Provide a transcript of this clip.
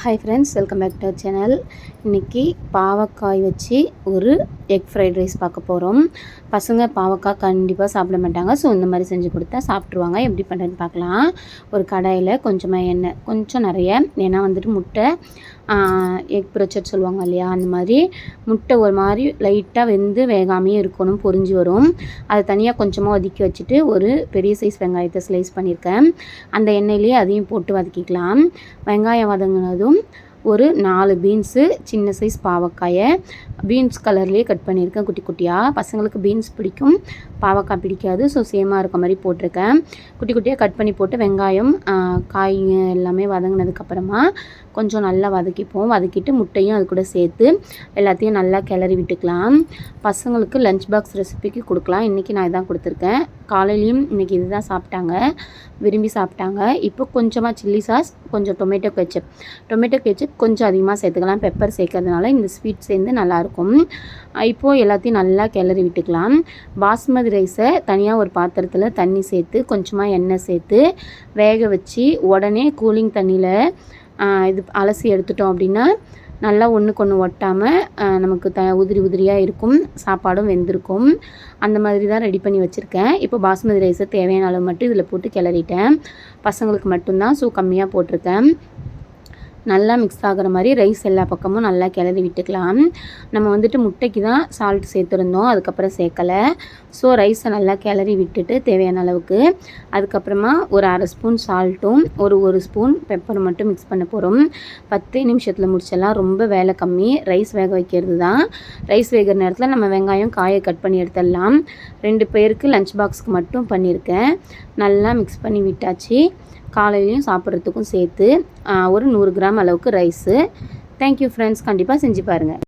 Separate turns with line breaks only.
Hi friends welcome back to channel இன்றைக்கி பாவக்காய் வச்சு ஒரு எக் ஃப்ரைட் ரைஸ் பார்க்க போகிறோம் பசங்க பாவக்காய் கண்டிப்பாக சாப்பிட மாட்டாங்க. ஸோ இந்த மாதிரி செஞ்சு கொடுத்தா சாப்பிட்ருவாங்க எப்படி பண்ணுறதுன்னு பார்க்கலாம். ஒரு கடாயில் கொஞ்சமாக எண்ணெய் கொஞ்சம் நிறைய ஏன்னா வந்துட்டு முட்டை எக் ப்ரொச்சட் சொல்லுவாங்க இல்லையா அந்த மாதிரி முட்டை ஒரு மாதிரி லைட்டாக வெந்து வேகாமையே இருக்கணும் பொரிஞ்சு வரும். அதை தனியாக கொஞ்சமாக ஒதுக்கி வச்சுட்டு ஒரு பெரிய சைஸ் வெங்காயத்தை ஸ்லைஸ் பண்ணியிருக்கேன். அந்த எண்ணெயிலேயே அதையும் போட்டு வதக்கிக்கலாம். வெங்காயம் வதங்கினதும் ஒரு நாலு பீன்ஸு சின்ன சைஸ் பாவக்காயை. பீன்ஸ் கலர்லேயே கட் பண்ணியிருக்கேன் குட்டி குட்டியாக பசங்களுக்கு பீன்ஸ் பிடிக்கும். பாவக்காய் பிடிக்காது ஸோ சேமாக இருக்க மாதிரி போட்டிருக்கேன். குட்டி குட்டியாக கட் பண்ணி போட்டு வெங்காயம் காய்ங்க எல்லாமே வதங்கினதுக்கப்புறமா கொஞ்சம் நல்லா வதக்கிப்போம். வதக்கிட்டு முட்டையும் அது கூட சேர்த்து எல்லாத்தையும் நல்லா கிளறி விட்டுக்கலாம். பசங்களுக்கு லஞ்ச் பாக்ஸ் ரெசிபிக்கு கொடுக்கலாம். இன்றைக்கி நான் இதான் கொடுத்துருக்கேன். காலையிலையும் இன்றைக்கி இது தான் சாப்பிட்டாங்க. விரும்பி சாப்பிட்டாங்க. இப்போ கொஞ்சமாக சில்லி சாஸ் கொஞ்சம் டொமேட்டோ கெச்சப் டொமேட்டோ கெச்சப் கொஞ்சம் அதிகமாக சேர்த்துக்கலாம். பெப்பர் சேர்க்கறதுனால இந்த ஸ்வீட் சேர்ந்து நல்லாயிருக்கும் இப்போது எல்லாத்தையும் நல்லா கிளறி விட்டுக்கலாம். பாஸ்மதி ரைஸை தனியாக ஒரு பாத்திரத்தில் தண்ணி சேர்த்து கொஞ்சமாக எண்ணெய் சேர்த்து வேக வச்சு உடனே கூலிங் தண்ணியில் இது அலசி எடுத்துட்டோம் அப்படின்னா நல்லா ஒன்றுக்கு ஒன்று ஒட்டாமல் நமக்கு த உதிரி உதிரியாக இருக்கும் சாப்பாடும் வெந்திருக்கும். அந்த மாதிரி தான் ரெடி பண்ணி வச்சுருக்கேன். இப்போ பாஸ்மதி ரைஸை தேவையான அளவு மட்டும் இதில் போட்டு கிளறிட்டேன். பசங்களுக்கு மட்டும்தான் ஸோ கம்மியாக போட்டிருக்கேன். நல்லா மிக்ஸ் ஆகிற மாதிரி ரைஸ் எல்லா பக்கமும் நல்லா கிளறி விட்டுக்கலாம். நம்ம வந்துட்டு முட்டைக்கு தான் சால்ட் சேர்த்துருந்தோம். அதுக்கப்புறம் சேர்க்கலை. ஸோ ரைஸை நல்லா கிளறி விட்டுட்டு தேவையான அளவுக்கு அதுக்கப்புறமா ஒரு அரை ஸ்பூன் சால்ட்டும் ஒரு ஒரு ஸ்பூன் பெப்பர் மட்டும் மிக்ஸ் பண்ண போகிறோம் பத்தே நிமிஷத்தில் முடிச்செல்லாம் ரொம்ப வேலை கம்மி. ரைஸ் வேக வைக்கிறது தான். ரைஸ் வேகிற நேரத்தில் நம்ம வெங்காயம் காயை கட் பண்ணி எடுத்துடலாம். ரெண்டு பேருக்கு லஞ்ச் பாக்ஸ்க்கு மட்டும் பண்ணியிருக்கேன். நல்லா மிக்ஸ் பண்ணி விட்டாச்சு. காலையிலையும் சாப்பிட்றதுக்கும் சேர்த்து ஒரு நூறு கிராம் அளவுக்கு ரைஸு தேங்க்யூ ஃப்ரெண்ட்ஸ் கண்டிப்பாக செஞ்சு பாருங்கள்